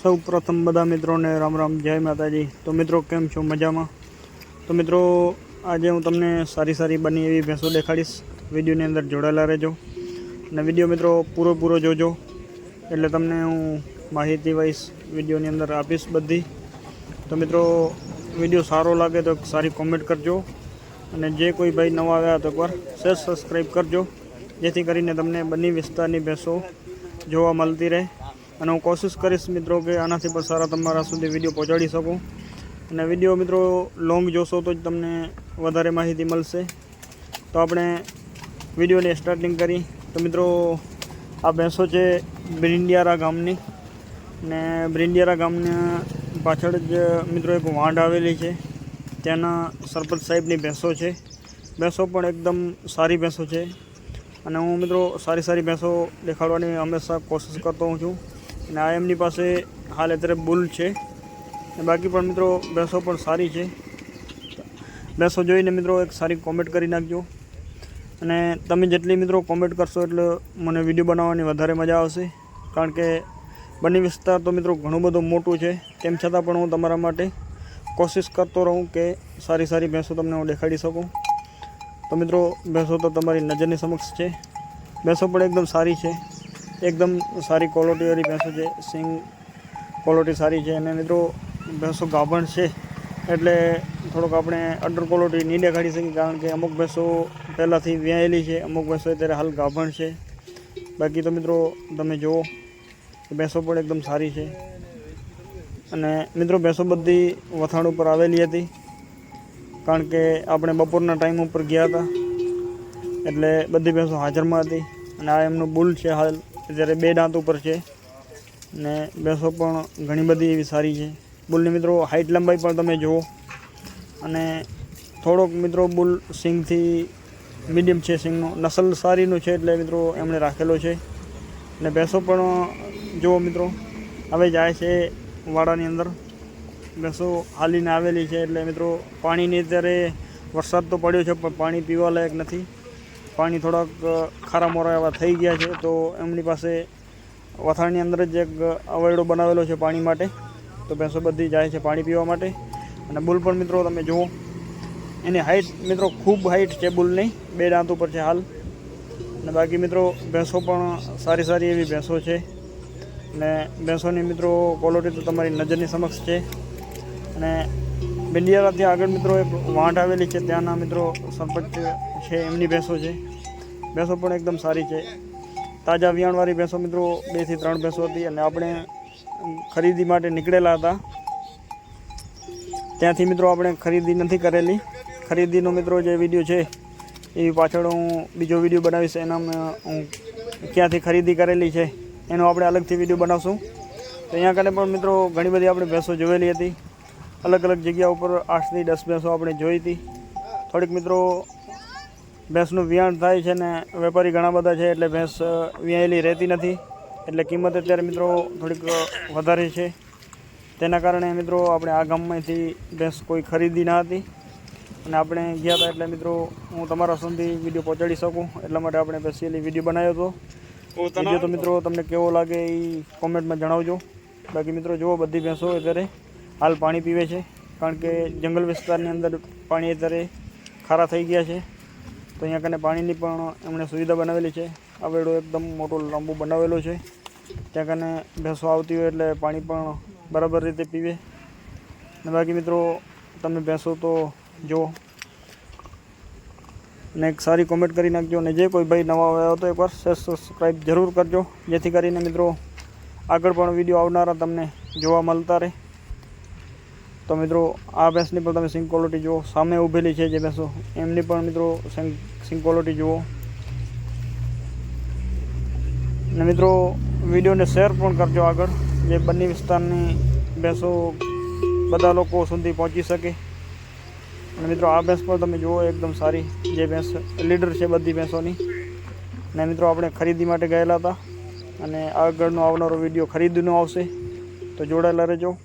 સૌ પ્રથમ બધા મિત્રોને રામ રામ, જય માતાજી. તો મિત્રો, કેમ છો? મજામાં? તો મિત્રો, આજે હું તમને સારી સારી બની એવી ભેંસો દેખાડીશ. વિડીયોની અંદર જોડાયેલા રહેજો. અને વીડિયો મિત્રો પૂરો જોજો. એટલે તમને હું માહિતી વાઇસ વિડીયોની અંદર આપીશ બધી. તો મિત્રો, વીડિયો સારો લાગે તો સારી કોમેન્ટ કરજો. અને જે કોઈ ભાઈ નવા આવ્યા તો એકવાર શેર સબસ્ક્રાઈબ કરજો. જેથી કરીને તમને બની વિસ્તારની ભેંસો જોવા મળતી રહે. અને હું કોશિશ કરીશ મિત્રો કે આનાથી પણ સારા તમારા સુધી વીડિયો પહોંચાડી શકું. અને વીડિયો મિત્રો લોંગ જોશો તો જ તમને વધારે માહિતી મળશે. તો આપણે વિડીયોની સ્ટાર્ટિંગ કરી. તો મિત્રો, આ ભેંસો છે બ્રિંડિયારા ગામની. ને બ્રિંડિયારા ગામના પાછળ જ મિત્રો એક વાંઢ આવેલી છે. ત્યાંના સરપંચ સાહેબની ભેંસો છે. ભેંસો પણ એકદમ સારી ભેંસો છે. અને હું મિત્રો સારી સારી ભેંસો દેખાડવાની હંમેશા કોશિશ કરતો હોઉં છું. અને આ એમની પાસે હાલ અત્યારે બુલ છે. બાકી પણ મિત્રો ભેંસો પણ સારી છે. ભેંસો જોઈને મિત્રો એક સારી કોમેન્ટ કરી નાખજો. અને તમે જેટલી મિત્રો કોમેન્ટ કરશો એટલે મને વીડિયો બનાવવાની વધારે મજા આવશે. કારણ કે બંને વિસ્તાર તો મિત્રો ઘણું બધું મોટું છે. તેમ છતાં પણ હું તમારા માટે કોશિશ કરતો રહું કે સારી સારી ભેંસો તમને હું દેખાડી શકું. તો મિત્રો ભેંસો તો તમારી નજરની સમક્ષ છે. ભેંસો પણ એકદમ સારી છે. એકદમ સારી ક્વોલિટીવાળી ભેંસો છે, સિંગ ક્વોલિટી સારી છે અને મિત્રો ભેંસો ગાભણ છે, એટલે થોડોક આપણે અંડર ક્વોલિટી નહીં દેખાડી શકીએ, કારણ કે અમુક ભેંસો પહેલાંથી વ્યાયેલી છે, અમુક ભેંસો અત્યારે હાલ ગાભણ છે. બાકી તો મિત્રો તમે જુઓ, ભેંસો પણ એકદમ સારી છે. અને મિત્રો ભેંસો બધી વથાણ ઉપર આવેલી હતી, કારણ કે આપણે બપોરના ટાઈમ ઉપર ગયા હતા, એટલે બધી ભેંસો હાજરમાં હતી, અને આ એમનું બુલ છે હાલ. અત્યારે બે દાંત ઉપર છે ને ભેંસો પણ ઘણી બધી એવી સારી છે. બુલની મિત્રો હાઇટ લંબાઈ પણ તમે જુઓ. અને થોડોક મિત્રો બુલ સિંગથી મીડિયમ છે સિંગનો. નસલ સારીનું છે એટલે મિત્રો એમણે રાખેલો છે. ને ભેંસો પણ જુઓ મિત્રો. હવે જાય છે વાડાની અંદર. ભેંસો હાલીને આવેલી છે એટલે મિત્રો પાણીની અત્યારે વરસાદ તો પડ્યો છે, પણ પાણી પીવા લાયક નથી. પાણી થોડાક ખારા મોરા એવા થઈ ગયા છે, તો એમની પાસે વથાણની અંદર જ એક અવયડો બનાવેલો છે પાણી માટે. તો ભેંસો બધી જાય છે પાણી પીવા માટે. અને બુલ પણ મિત્રો તમે જુઓ, એની હાઇટ મિત્રો ખૂબ હાઇટ છે બુલની બે દાંત ઉપર છે હાલ. અને બાકી મિત્રો ભેંસો પણ સારી સારી એવી ભેંસો છે. અને ભેંસોની મિત્રો ક્વોલિટી તો તમારી નજરની સમક્ષ છે. અને બિંડિયારાથી આગળ મિત્રો એક વાંઢ આવેલી છે. ત્યાંના મિત્રો સરપંચ છે, એમની ભેંસો છે. ભેંસો પણ એકદમ સારી છે. તાજા વિયાણવાળી ભેંસો મિત્રો બેથી ત્રણ ભેંસો હતી અને આપણે ખરીદી માટે નીકળેલા હતા. ત્યાંથી મિત્રો આપણે ખરીદી નથી કરેલી. ખરીદીનો મિત્રો જે વીડિયો છે, એ પાછળ હું બીજો વીડિયો બનાવીશ. એનામાં હું ક્યાંથી ખરીદી કરેલી છે, એનો આપણે અલગથી વીડિયો બનાવશું. તો અહીંયા કને પણ મિત્રો ઘણી બધી આપણે ભેંસો જોયેલી હતી. અલગ અલગ જગ્યા ઉપર આઠથી દસ ભેંસો આપણે જોઈ હતી. થોડીક મિત્રો ભેંસનું વિયાણ થાય છે ને વેપારી ઘણા બધા છે એટલે ભેંસ વિયાયેલી રહેતી નથી. એટલે કિંમત અત્યારે મિત્રો થોડીક વધારે છે. તેના કારણે મિત્રો આપણે આ ગામમાંથી ભેંસ કોઈ ખરીદી ના હતી. અને આપણે ગયા હતા એટલે મિત્રો હું તમારા સુધી વીડિયો પહોંચાડી શકું. એટલા માટે આપણે સ્પેશિયલી વીડિયો બનાવ્યો હતો. વીડિયો તો મિત્રો તમને કેવો લાગે એ કોમેન્ટમાં જણાવજો. બાકી મિત્રો જુઓ બધી ભેંસો અત્યારે. હાલ પાણી પીવે છે, કારણ કે જંગલ વિસ્તારની અંદર પાણી અત્યારે ખારા થઈ ગયા છે. તો અહીંયા કને પાણીની પણ એમણે સુવિધા બનાવેલી છે. આ વેડો એકદમ મોટો લાંબો બનાવેલો છે. ત્યાં કને ભેંસો આવતી હોય એટલે પાણી પણ બરાબર રીતે પીવે. અને બાકી મિત્રો, તમે ભેંસો તો જુઓ. ને એક સારી કોમેન્ટ કરી નાખજો અને જે કોઈ ભાઈ નવા આવ્યા તો એકવાર સબસ્ક્રાઈબ જરૂર કરજો. જેથી કરીને મિત્રો આગળ પણ વીડિયો આવનારા તમને જોવા મળતા રહે. તો મિત્રો, આ ભેંસની પણ તમે સિંગ ક્વોલિટી જુઓ. સામે ઊભેલી છે જે ભેંસો. એમની પણ મિત્રો સિંગ ક્વોલિટી જુઓ. ને મિત્રો, વિડીયોને શેર પણ કરજો આગળ, જે બંને વિસ્તારની ભેંસો બધા લોકો સુધી પહોંચી શકે. અને મિત્રો, આ ભેંસ પણ તમે જુઓ, એકદમ સારી જે ભેંસ, લીડર છે બધી ભેંસોની. ને મિત્રો, આપણે ખરીદી માટે ગયેલા હતા. અને આગળનો આવનારો વીડિયો ખરીદીનો આવશે. તો જોડાયેલા રહેજો.